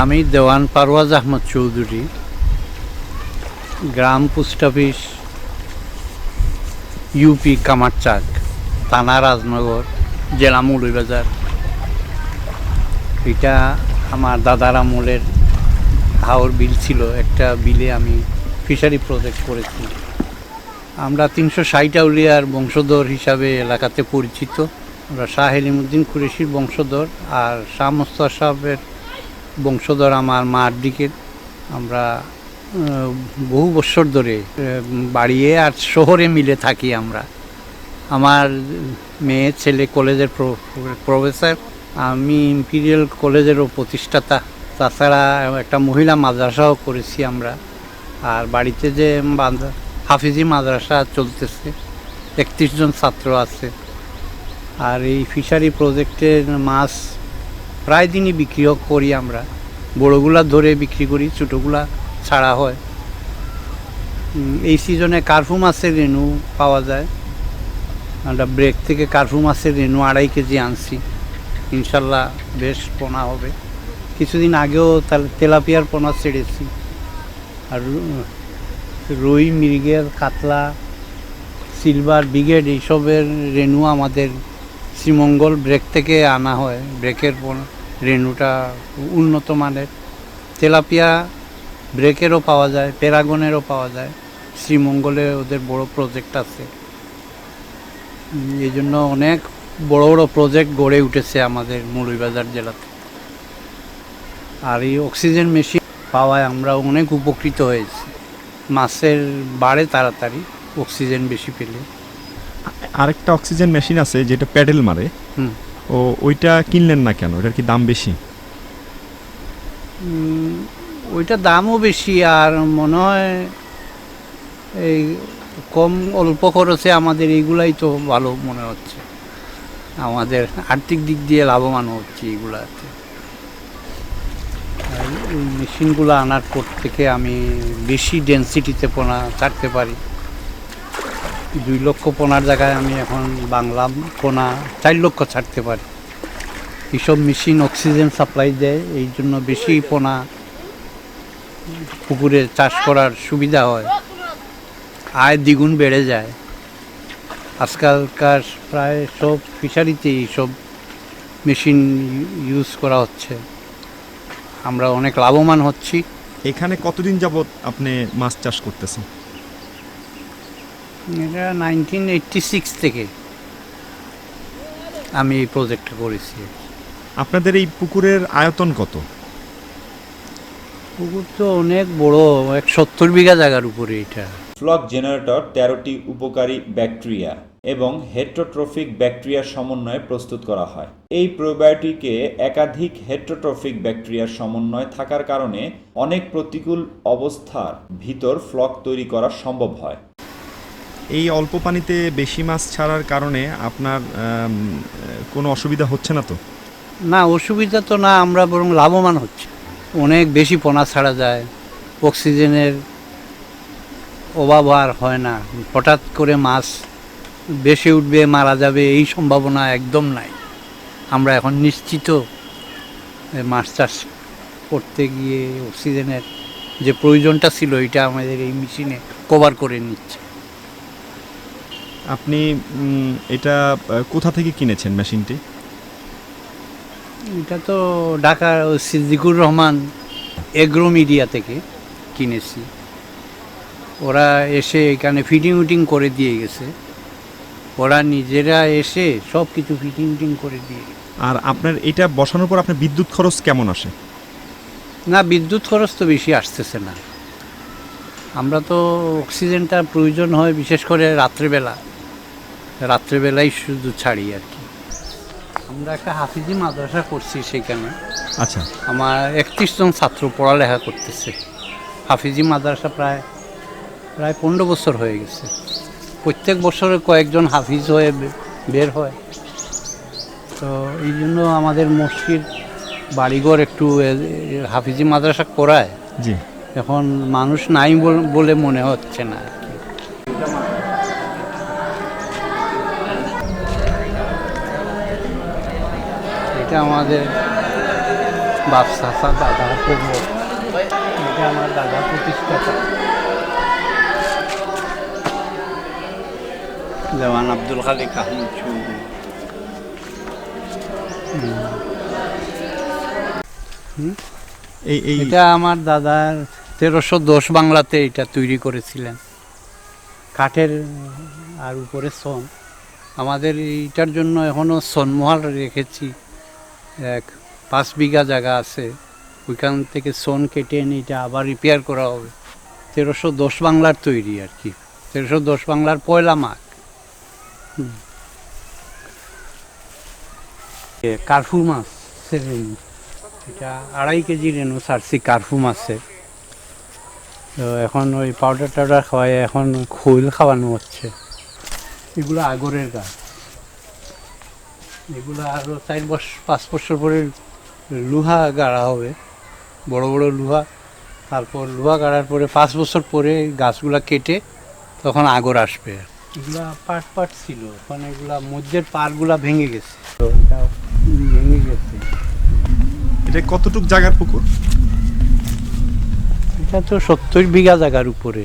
আমি দেওয়ান পারওয়াজ আহমদ চৌধুরী, গ্রাম post office, UP Kamarchak, থানা রাজনগর, জেলা মৌলভীবাজার। এটা আমার দাদার আমলের হাওর বিল ছিল, একটা বিলে আমি ফিশারি প্রজেক্ট করেছি। আমরা তিনশো ষাট আউলিয়ার বংশধর হিসাবে এলাকাতে পরিচিত। আমরা শাহ হেলিমুদ্দিন কুরেশির বংশধর আর শাহ মোস্তার সাহেবের বংশধর আমার মার দিকের আমরা বহু বছর ধরে বাড়িয়ে আর শহরে মিলে থাকি আমরা। আমার মেয়ে, ছেলে কলেজের প্রো- প্রফেসর, আমি ইম্পিরিয়াল কলেজেরও প্রতিষ্ঠাতা। তাছাড়া একটা মহিলা মাদ্রাসাও করেছি আমরা। আর বাড়িতে যে হাফিজি মাদ্রাসা চলতেছে, একত্রিশ জন ছাত্র আছে। আর এই ফিশারি প্রজেক্টের মাছ প্রায় দিনই বিক্রিও করি আমরা। বড়োগুলা ধরে বিক্রি করি, ছোটোগুলা ছাড়া হয়। এই সিজনে কার্ফু মাছের রেনু পাওয়া যায়। আমরা ব্রেক থেকে কার্ফু মাছের রেনু আড়াই কেজি আনছি। ইনশাল্লাহ বেশ পোনা হবে। কিছুদিন আগেও তাল- তেলাপিয়ার পোনা ছেড়েছি। আর রুই মৃগেল কাতলা, সিলভার ব্রিগেড এইসবের রেনু আমাদের শ্রীমঙ্গল ব্রেক থেকে আনা হয়। ব্রেকের রেনুটা উন্নত মানের। তেলাপিয়া ব্রেকেরও পাওয়া যায়, প্যারাগনেরও পাওয়া যায়। শ্রীমঙ্গলে ওদের বড় প্রজেক্ট আছে। এই জন্য অনেক বড় বড় প্রজেক্ট গড়ে উঠেছে আমাদের মৌলভীবাজার জেলাতে। আর এই অক্সিজেন মেশিন পাওয়ায় আমরা অনেক উপকৃত হয়েছি। মাছের বাড়ে তাড়াতাড়ি অক্সিজেন বেশি পেলে। আরেকটা অক্সিজেন মেশিন আছে যেটা প্যাডেল মারে। ও ওইটা কিনলেন না কেন? ওটার কি দাম বেশি? ওইটা দামও বেশি আর মনে হয় এই কম অল্প খরচে আমাদের এইগুলাই তো ভালো মনে হচ্ছে। আমাদের আর্থিক দিক দিয়ে লাভবান হচ্ছে এইগুলাতে। এই মেশিনগুলো আনার পর থেকে আমি বেশি ডেন্সিটিতে পোনা ছাড়তে পারি। দুই লক্ষ পোনার জায়গায় আমি এখন বাংলা পোনা চার লক্ষ ছাড়তে পারি। এইসব মেশিন অক্সিজেন সাপ্লাই দেয়, এই জন্য বেশি পোনা পুকুরে চাষ করার সুবিধা হয়। আয় দ্বিগুণ বেড়ে যায়। আজকালকার প্রায় সব ফিশারিতে এইসব মেশিন ইউজ করা হচ্ছে। আমরা অনেক লাভবান হচ্ছি। এখানে কতদিন যাবত আপনি মাছ চাষ করতেছেন? এটা নাইনটিন এইটটি সিক্স থেকে আমি এই প্রজেক্টটা করেছি। আপনাদের এই পুকুরের আয়তন কত? পুকুর তো অনেক বড় এক সত্তর বিঘা জায়গার উপরে এটা। ফ্লক জেনারেটর তেরোটি উপকারী ব্যাকটেরিয়া এবং হেট্রোট্রফিক ব্যাকটেরিয়ার সমন্বয়ে প্রস্তুত করা হয়। এই প্রোবায়োটিকে একাধিক হেট্রোট্রফিক ব্যাকটেরিয়ার সমন্বয় থাকার কারণে অনেক প্রতিকূল অবস্থার ভিতর ফ্লক তৈরি করা সম্ভব হয়। এই অল্প পানিতে বেশি মাছ ছাড়ার কারণে আপনার কোনো অসুবিধা হচ্ছে না তো? না, অসুবিধা তো না, আমরা বরং লাভবান হচ্ছি। অনেক বেশি পোনা ছাড়া যায়, অক্সিজেনের অভাব আর হয় না। হঠাৎ করে মাছ বেশি উঠবে, মারা যাবে, এই সম্ভাবনা একদম নাই। আমরা এখন নিশ্চিত মাছ চাষ করতে গিয়ে অক্সিজেনের যে প্রয়োজনটা ছিল, এটা আমাদের এই মেশিনে কভার করে নিচ্ছে। আপনি এটা কোথা থেকে কিনেছেন মেশিনটি? এটা তো ঢাকার সিদ্দিকুর রহমান এগ্রো মিডিয়া থেকে কিনেছি। ওরা এসে এখানে ফিটিং উটিং করে দিয়ে গেছে। ওরা নিজেরা এসে সব কিছু ফিটিং উটিং করে দিয়ে আর আপনার এটা বসানোর পর আপনার বিদ্যুৎ খরচ কেমন আসে? না বিদ্যুৎ খরচ তো বেশি আসতেছে না। আমরা তো অক্সিজেনটা প্রয়োজন হয় বিশেষ করে রাত্রেবেলা। রাত্রেবেলাই শুধু ছাড়ি আর কি। আমরা একটা হাফিজি মাদ্রাসা করছি সেখানে। আচ্ছা। আমার একত্রিশ জন ছাত্র পড়ালেখা করতেছে। হাফিজি মাদ্রাসা প্রায় প্রায় পনেরো বছর হয়ে গেছে। প্রত্যেক বছরে কয়েকজন হাফিজ হয়ে বের হয়। তো এই জন্য আমাদের মসজিদ বাড়িঘর একটু হাফিজি মাদ্রাসা করায়। জি। এখন মানুষ নাই বল- বলে মনে হচ্ছে না। এটা আমাদের বাপ চাচা দাদা করব এটা আমার দাদা প্রতিষ্ঠাতা। দেওয়ান আব্দুল খালিক আহমদ চৌধুরী। এই এই এটা আমার দাদার তেরোশো দশ বাংলাতে এটা তৈরি করেছিলেন। কাঠের আর উপরে সন। আমাদের এইটার জন্য এখনও সনমহল রেখেছি। এক পাঁচ বিঘা জায়গা আছে, ওইখান থেকে সোন কেটে এনে এটা আবার রিপেয়ার করা হবে। তেরোশো দশ বাংলার তৈরি আর কি। তেরোশো দশ বাংলার পয়লা মাঘ। কার্ফু মাছ এটা আড়াই কেজি রেনু ছাড়ছি কার্ফু মাছের তো এখন ওই পাউডার টাউডার খাওয়াই এখন খৈল খাওয়ানো হচ্ছে। এগুলো আগরের গাছ। এগুলো আরও চার বছর পাঁচ বছর পরে লোহা গাড়া হবে বড় বড় লোহা। তারপর লোহা গাড়ার পরে পাঁচ বছর পরে গাছগুলা কেটে তখন আগর আসবে। এগুলা পাট পাট ছিল এখন এগুলা মধ্যের পাড়গুলা ভেঙে গেছে। তো এটা ভেঙে গেছে। এটা কতটুক জায়গার পুকুর? এটা তো সত্তর বিঘা জায়গার উপরে।